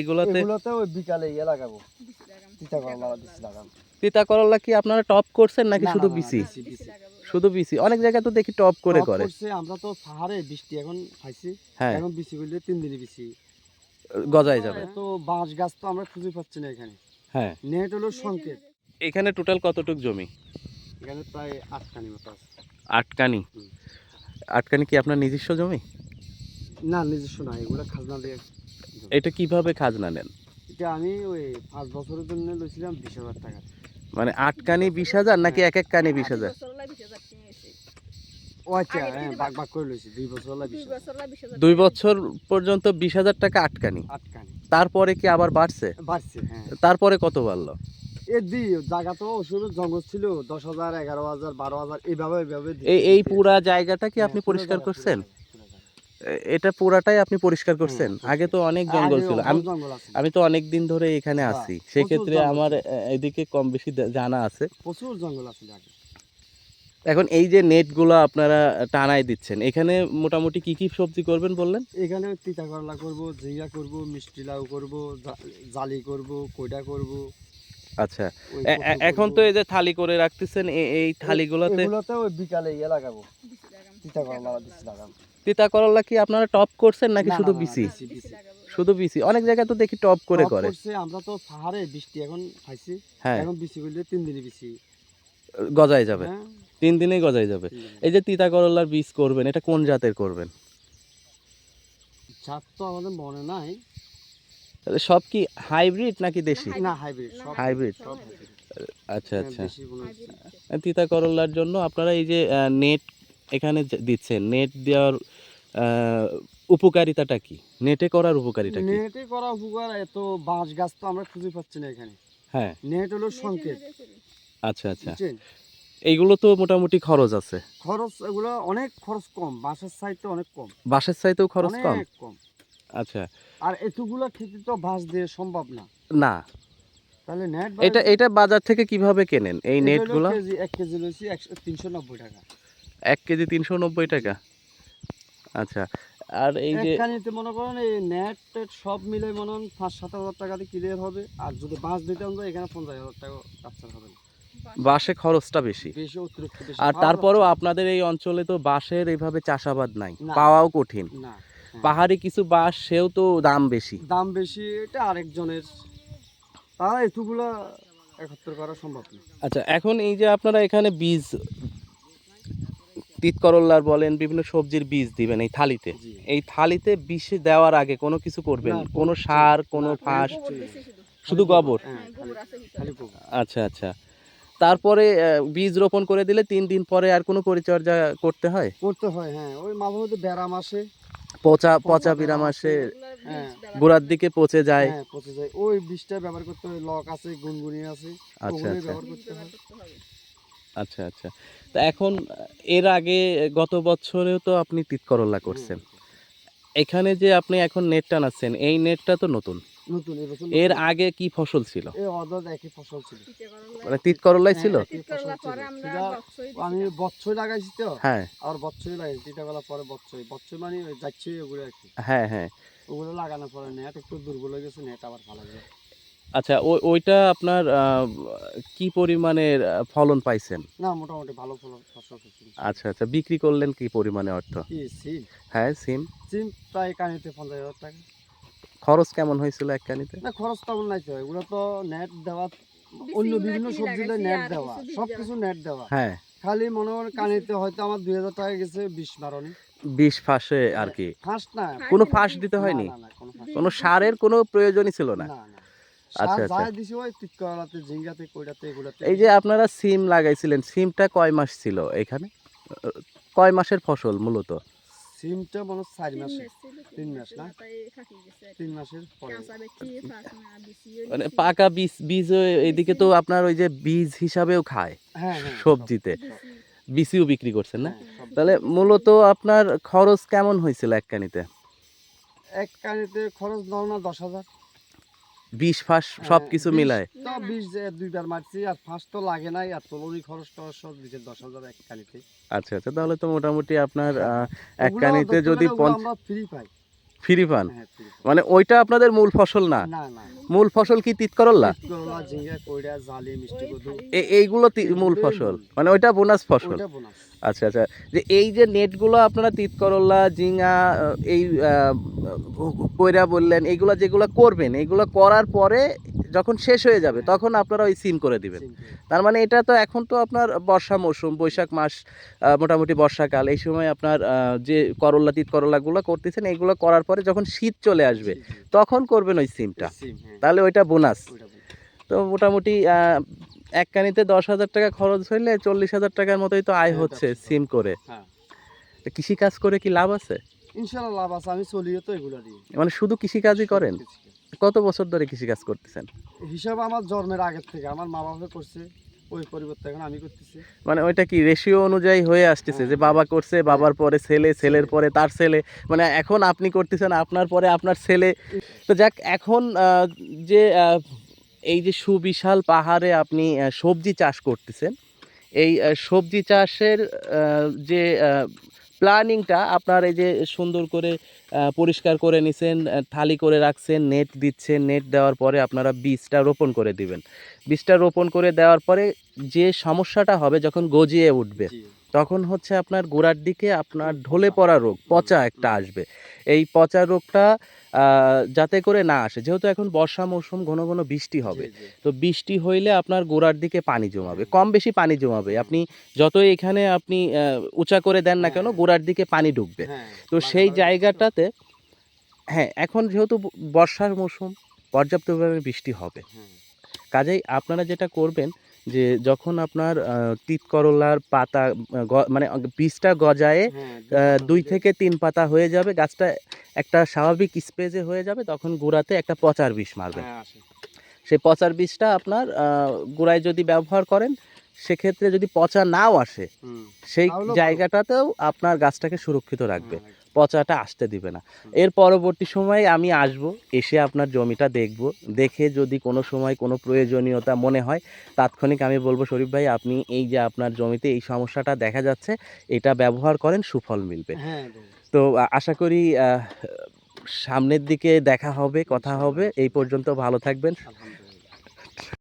এগুলোতে? এগুলোতে ওই বিকালে ইয়ে লাগাবো। তিতা করলা বেশি লাগাবো। তিতা করলা কি আপনারা টপ করছেন নাকি শুধু না, না, বিসি বিসি, বিসি। শুধু বিসি অনেক জায়গায় তো দেখি টপ করে করে। আমরা তো সাহারে বৃষ্টি এখন খাইছি। এখন বিসি করলে তিন দিনে বিসি গজায় যাবে। তো বাঁশ গাছ তো আমরা খুঁজে পাচ্ছি না এখানে। হ্যাঁ। নেট হলো সংকেত। এখানে টোটাল কতটুক জমি? এখানে প্রায় আটখানি মতো আছে। আটকানি আটকানি কি আপনার নিজস্ব জমি? না নিজস্ব না এগুলো খাজনা দিয়ে এটা কীভাবে খাজনা নেন? এটা আমি ওই পাঁচ বছরের জন্য লইছিলাম বিশ হাজার টাকা। মানে আটকানি বিশ হাজার নাকি এক এক কানি বিশ হাজার? ও আচ্ছা হ্যাঁ দুই বছর বিশ হাজার। দুই বছর পর্যন্ত বিশ হাজার টাকা আটকানি তারপরে কি আবার বাড়ছে? বাড়ছে হ্যাঁ। তারপরে কত বাড়লো? এ দি জায়গা তো শুরু জঙ্গল ছিল দশ হাজার এগারো হাজার বারো হাজার এইভাবে এইভাবে এই পুরা জায়গাটা কি আপনি হ্যাঁ, পরিষ্কার করছেন পুরো জায়গা, পুরো জায়গা। এ- এটা পুরাটাই আপনি পরিষ্কার করছেন? আগে তো অনেক জঙ্গল ছিল। আমি আমি তো অনেক দিন ধরে এখানে হ্যাঁ, আছি। সেক্ষেত্রে আমার এদিকে কম বেশি জানা আছে। প্রচুর জঙ্গল আছে আগে এখন এই যে নেটগুলো আপনারা টানাই দিচ্ছেন এখানে মোটামুটি কি কি সবজি করবেন বললেন? এখানে তিতা করলা করব ঝিঙ্গা করব মিষ্টি লাউ করব জালি করব কইডা করব। আচ্ছা। এখন তো এই যে থালি করে রাখতেছেন এই থালিগুলোতে ওই বিকালে ইয়ে লাগাবো। তিতা করলা তিতা কি আপনারা টপ করছেন নাকি শুধু। শুধু বিসি অনেক জায়গায় তো দেখি টপ করে করে। আমরা তো সাহারে বৃষ্টি এখন খাইছি। হ্যাঁ। এখন বিসি করলে তিন দিনে বিসি গজায় যাবে। হ্যাঁ। তিন দিনেই গজায় যাবে। এই যে তিতা করলার বীজ করবেন এটা কোন জাতের করবেন? জাত তো আমাদের মনে নাই। সব কি হাইব্রিড নাকি দেশি? না হাইব্রিড হাইব্রিড। আচ্ছা আচ্ছা। তিতা করলার জন্য আপনারা এই যে নেট এখানে যে দিচ্ছেন নেট দেওয়ার উপকারিতাটা কি? নেটে করার উপকারিতা কি? নেটে করা উপকার এত বাঁশ গাছ তো আমরা খুঁজে পাচ্ছি না এখানে। হ্যাঁ। নেট হলো সংকেত। আচ্ছা আচ্ছা। এইগুলো তো মোটামুটি খরচ আছে। খরচ এগুলো অনেক খরচ কম বাঁশের সাইডটা অনেক কম। বাসের চাইতেও খরচ কম? অনেক কম। আচ্ছা। আর এতগুলো খেতে তো বাঁশ দিয়ে সম্ভব না। না। তাহলে নেট এটা এটা বাজার থেকে কীভাবে কেনেন? এই নেটগুলো কেজি এক কেজি লইছি একশো তিনশো নব্বই টাকা। এক কেজি তিনশো নব্বই টাকা। আচ্ছা আর এই যে একখানিতে মনে করেন এই নেট টেট সব মিলে মনে হন পাঁচ সাত হাজার টাকাতে ক্লিয়ার হবে। আর যদি বাঁশ দিতে আমরা এখানে পঞ্চাশ হাজার টাকা কাপচার হবে বাসে খরচটা বেশি। বেশি বেশি। আর তারপরেও আপনাদের এই অঞ্চলে তো বাঁশের এইভাবে চাষাবাদ নাই পাওয়াও কঠিন। হ্যাঁ। পাহাড়ি কিছু বাঁশ সেও তো দাম বেশি। দাম বেশি এটা আরেকজনের। তারা এতগুলা একত্র করা সম্ভব না। আচ্ছা এখন এই যে আপনারা এখানে বীজ তিত করল্লার বলেন বিভিন্ন সবজির বীজ দিবেন এই থালিতে। এই থালিতে বিষ দেওয়ার আগে কোনো কিছু করবেন কোনো সার কোনো ফাঁস? শুধু। গোবর। হ্যাঁ খালি গোবর। আচ্ছা আচ্ছা। তারপরে বীজ রোপণ করে দিলে তিন দিন পরে আর কোনো পরিচর্যা করতে হয়? করতে হয় হ্যাঁ। ওই মাঝে মধ্যে ব্যারাম আসে পচা পচা বিরাম আসে হ্যাঁ। গোড়ার দিকে পচে যায়। হ্যাঁ পচে যায়। ওই বিষটা ব্যবহার করতে হয় লক আছে গুনগুনি আছে। আচ্ছা আচ্ছা। ব্যবহার করতে হয়। আচ্ছা আচ্ছা। তা এখন এর আগে গত বছরেও তো আপনি তিত করছেন। এখানে যে আপনি এখন নেট টানাচ্ছেন এই নেটটা তো নতুন। নতুন এর আগে কি ফসল ছিল? একই ফসল ছিল। মানে তিত করল্লাই ছিল। হ্যাঁ, আমি বচ্ছই লাগাইছি তো? হ্যাঁ। আর বচ্ছই লাগাইছি তিতাগলা পরে বচ্ছই বচ্ছই মানে যাচ্ছে ওগুলো আর কি। হ্যাঁ হ্যাঁ। ওগুলো লাগানোর পরে নেট একটু দুর্বল হয়ে গেছে নেট আবার ভালো আচ্ছা ওই ওইটা আপনার আহ, কি পরিমাণের ফলন পাইছেন? না মোটামুটি ভালো ফলন আচ্ছা আচ্ছা বিক্রি করলেন কি পরিমাণে অর্থ? হ্যাঁ সিম। সিম প্রায় কানিতে পঞ্চাশ হাজার টাকা। খরচ কেমন হয়েছিল এক কানিতে না খরচ তেমন নাই তো এগুলো তো নেট দেওয়া অন্য বিভিন্ন সবজিতে নেট দেওয়া সব কিছু নেট দেওয়া। হ্যাঁ। খালি মনে করেন কানিতে হয়তো আমার দুই হাজার টাকা গেছে বিষ মারণে বিষ ফাঁসে আর কি? ফাঁস না। কোনো ফাঁস দিতে হয়নি? কোনো সারের কোনো প্রয়োজনই ছিল না। আচ্ছা, আচ্ছা। যা দিছি ওই তিতকলাতে ঝিঙ্গাতে কইরাতে এগুলাতে। এই যে আপনারা সিম লাগাইছিলেন সিমটা কয় মাস ছিল এখানে? কয় মাসের ফসল মূলত? সিমটা মনে হয় চার মাসে। তিন মাস। না? তিন মাসের পরে। মানে পাকা বীজ বীজ এদিকে তো আপনার ওই যে বীজ হিসাবেও খায় হ্যাঁ হ্যাঁ সবজিতে। বিসিও বিক্রি করছেন না? হ্যাঁ, তাহলে মূলত আপনার খরচ কেমন হয়েছিল এক কানিতে এক কানিতে খরচ দাও না দশ হাজার। বিষ ফাঁস সব কিছু মিলায়। তো বিশ যে দুইবার মারছি আর তো লাগে নাই আর তোলনি খরচ টরচ সব দিতে দশ হাজার এক কানিতে আচ্ছা আচ্ছা তাহলে তো মোটামুটি আপনার এক কানিতে যদি আমরা ফ্রি পাই। ফ্রি পান? হ্যাঁ পান। মানে ওইটা আপনাদের মূল ফসল না? মূল ফসল কি তিত করল্লা এইগুলো মূল ফসল? মানে ওইটা বোনাস ফসল? আচ্ছা আচ্ছা। যে এই যে নেটগুলো আপনারা তিত করল্লা ঝিঙা এই কইরা বললেন এইগুলো যেগুলো করবেন এইগুলো করার পরে যখন শেষ হয়ে যাবে তখন আপনারা ওই সিম করে দিবেন। তার মানে এটা তো এখন তো আপনার বর্ষা মৌসুম বৈশাখ মাস মোটামুটি বর্ষাকাল এই সময় আপনার যে করল্লা তিত করল্লাগুলো করতেছেন এইগুলো করার পরে যখন শীত চলে আসবে তখন করবেন ওই সিমটা। হ্যাঁ। তাহলে ওইটা বোনাস। তো মোটামুটি এক কানিতে দশ হাজার টাকা খরচ হইলে চল্লিশ হাজার টাকার মতোই তো আয় হ্যাঁ, হচ্ছে সিম করে। হ্যাঁ। তো কৃষিকাজ করে কি লাভ আছে? ইনশাআল্লাহ লাভ আছে আমি চলিও তো এগুলা মানে শুধু কৃষিকাজই করেন? কত বছর ধরে কৃষিকাজ করতেছেন? হিসাব আমার জন্মের আগের থেকে আমার মা বাবা করছে ওই পরিবর্তে এখন আমি করতেছি। মানে ওইটা কি রেশিও অনুযায়ী হয়ে আসতেছে যে বাবা করছে বাবার পরে ছেলে ছেলের পরে তার ছেলে? মানে এখন আপনি করতেছেন আপনার পরে আপনার ছেলে। তো যাক এখন যে এই যে সুবিশাল পাহাড়ে আপনি সবজি চাষ করতেছেন এই সবজি চাষের যে প্ল্যানিংটা আপনার এই যে সুন্দর করে পরিষ্কার করে নিছেন থালি করে রাখছেন, নেট দিচ্ছেন, নেট দেওয়ার পরে আপনারা বীজটা রোপণ করে দিবেন বীজটা রোপণ করে দেওয়ার পরে যে সমস্যাটা হবে যখন গজিয়ে উঠবে। তখন হচ্ছে আপনার গোড়ার দিকে আপনার ঢলে পড়া রোগ পচা একটা আসবে। এই পচা রোগটা যাতে করে না আসে যেহেতু এখন বর্ষা মৌসুম ঘন ঘন বৃষ্টি হবে। তো বৃষ্টি হইলে আপনার গোড়ার দিকে পানি জমাবে কম বেশি পানি জমাবে। আপনি যতই এখানে আপনি উঁচা করে দেন না কেন হ্যাঁ। গোড়ার দিকে পানি ঢুকবে। হ্যাঁ, তো সেই জায়গাটাতে হ্যাঁ এখন যেহেতু বর্ষার মৌসুম পর্যাপ্তভাবে বৃষ্টি হবে। হ্যাঁ, কাজেই আপনারা যেটা করবেন যে যখন আপনার তিত করলার পাতা মানে বীজটা গজায়ে হ্যাঁ, দুই থেকে তিন পাতা হয়ে যাবে গাছটা একটা স্বাভাবিক স্পেজে হয়ে যাবে তখন গোড়াতে একটা পচার বিষ মারবেন। হ্যাঁ, সেই পচার বীজটা আপনার গোড়ায় যদি ব্যবহার করেন সেক্ষেত্রে যদি পচা নাও আসে সেই জায়গাটাতেও আপনার গাছটাকে সুরক্ষিত রাখবে। হ্যাঁ, পচাটা আসতে দিবে না। এর পরবর্তী সময়ে আমি আসব এসে আপনার জমিটা দেখব। দেখে যদি কোনো সময় কোনো প্রয়োজনীয়তা মনে হয় তাৎক্ষণিক আমি বলব শরীফ ভাই আপনি এই যে আপনার জমিতে এই সমস্যাটা দেখা যাচ্ছে এটা ব্যবহার করেন সুফল মিলবে। হ্যাঁ, তো আশা করি সামনের দিকে দেখা হবে কথা হবে। এই পর্যন্ত ভালো থাকবেন।